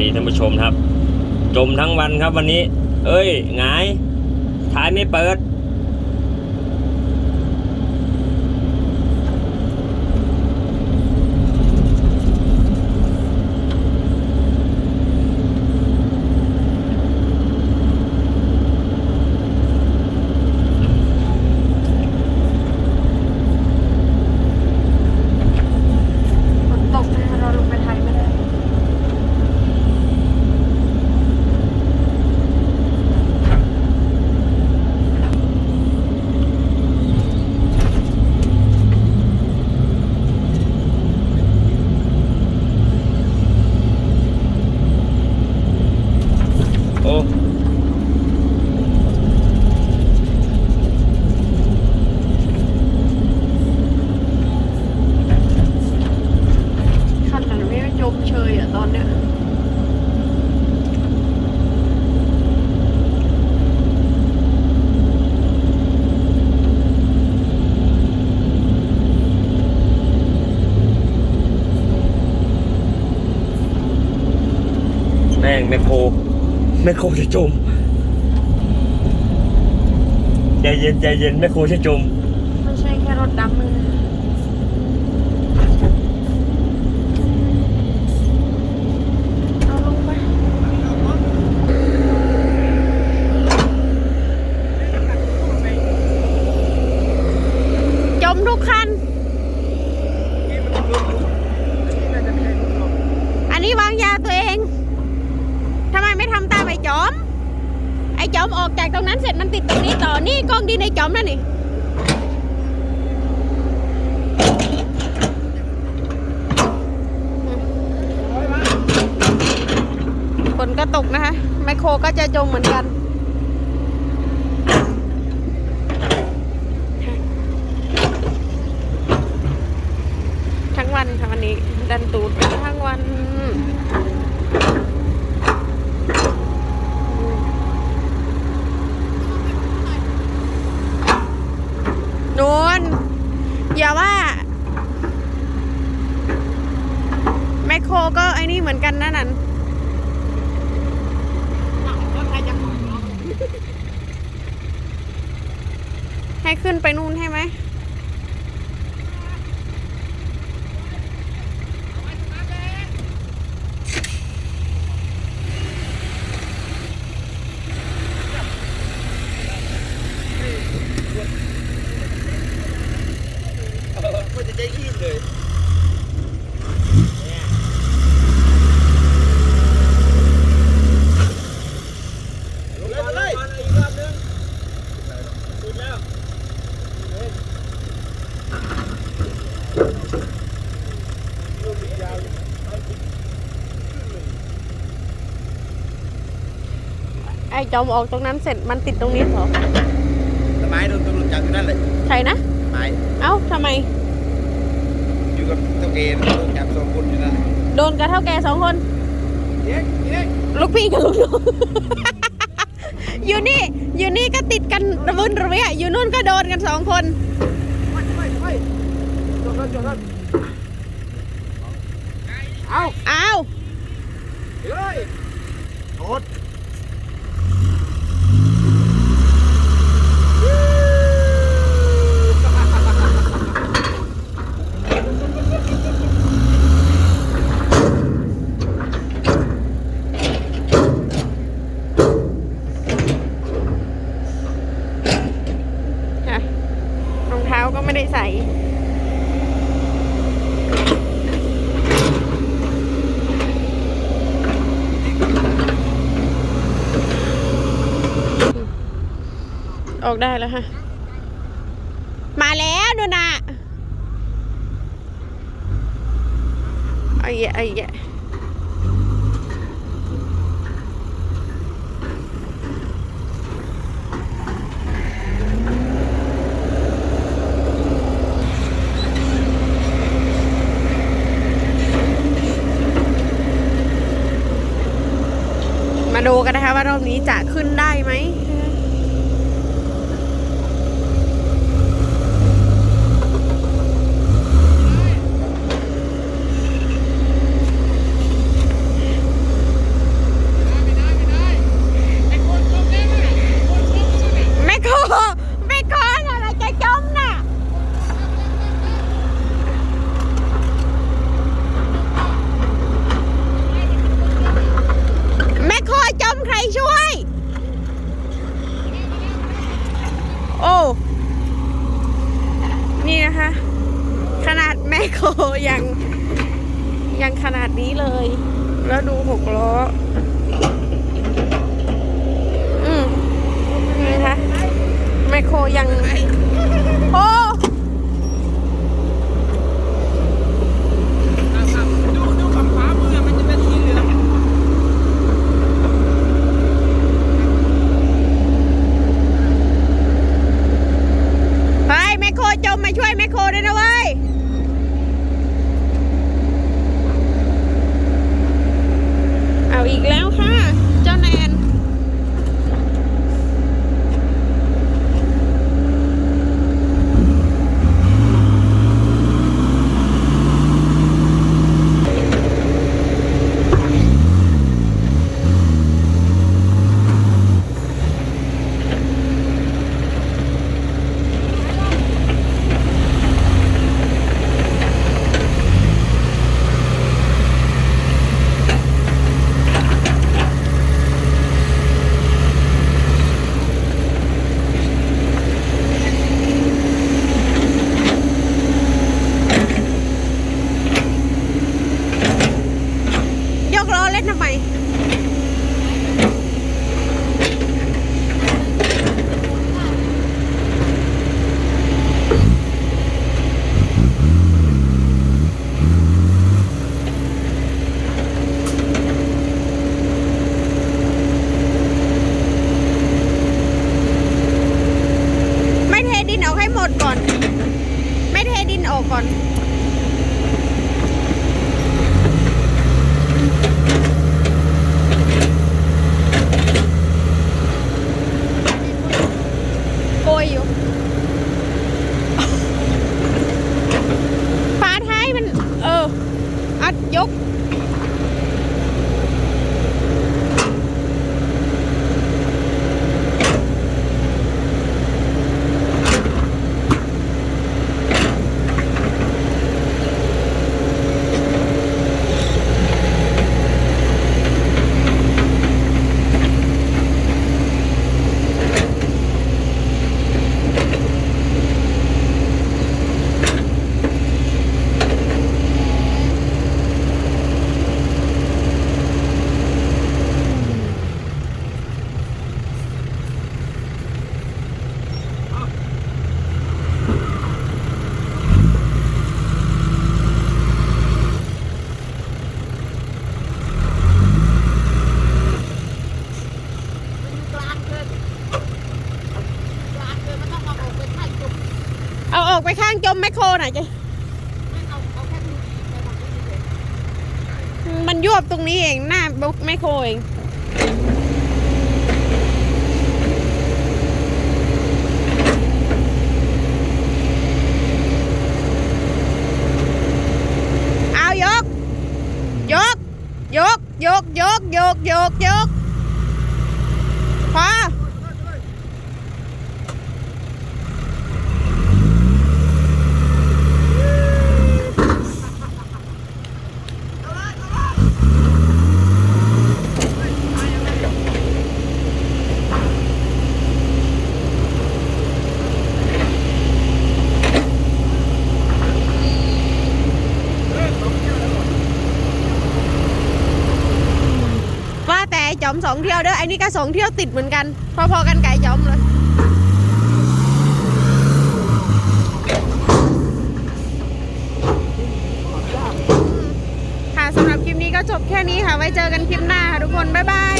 ดีครับสวัสดีท่านผู้ชมครับ จมทั้งวันครับวันนี้ เอ้ยหงายท้ายไม่เปิด ฝนตกนะคะเราลงไปไทยไม่ได้ โอ้ คันนั้นไม่จมเชยอะตอนเนี้ย แม่งแมคโครแมคโครจะจมใจเย็นใจเย็นแมคโครจะจม ไม่ใช่แค่รถดำมือาลงไปจมทุกคัน อันนี้วางยาตัวเอง ทำไมไม่ทำตามไอ้จอม ไอ้จอมออกจากตรงนั้นเสร็จมันติดตรงนี้ต่อ นี่กล้องดินไอ้จอมนั่นนี่ ฝนก็ตกนะคะไมโครก็จะจมเหมือนกันทั้งวันค่ะวันนี้ดันตูดทั้งวันนอย่าว่า แม คโครก็ไอ้นี่เหมือนกันนะนันให้ขึ้นไปนู่นให้ไหม มันจะใจรีบเลย ลงมาเลยอีกรอบนึงสุดแล้ว ไอ้จอมออกตรงนั้นเสร็จมันติดตรงนี้เหรอต้นไม้โดนตำรวจจับอยู่นั่นเลยใครนะไม้เอ้าทำไม อยู่กับเจ้าเกณฑ์โดนจับสองคนอยู่นั่นโดนกระเท่าแกสองคน เย้เย้ลูกพี่กับลูกน้อง อยู่นี่อยู่นี่ก็ติดกันระวุนระเวียอยู่นู่นก็โดนกันสองคนไม่ไม่ไม่จอดรถจอดรถเอาอ้าวเฮ้ยโทษ ค่ะรองเท้าก็ไม่ได้ใส่ ออกได้แล้วค่ะมาแล้วนูนน่ะเอาอีกเอาอีกมาดูกันนะคะว่ารอบนี้จะขึ้นได้ไหม ล้อ อืมนี่นะคะไมโครยัง โอ้ไปแมคโครจมมาช่วยแมคโครด้วยนะวะ Nope. กเอาออกไปข้างจมแมคโครหน่อยจ้ะมันยวบตรงนี้เองหน้าบุ๊กแมคโครเองเอายกยกยกยกยกยก ยก ยก พอ ว่าแต่ไอ้จ อมสองเที่ยวเด้อไอ้นี่ก็สองเที่ยวติดเหมือนกัน พอๆกันไก่จอมเลยค่ะสำหรับคลิปนี้ก็จบแค่นี้ค่ะ ไว้เจอกันคลิปหน้าค่ะทุกคน บ๊ายบาย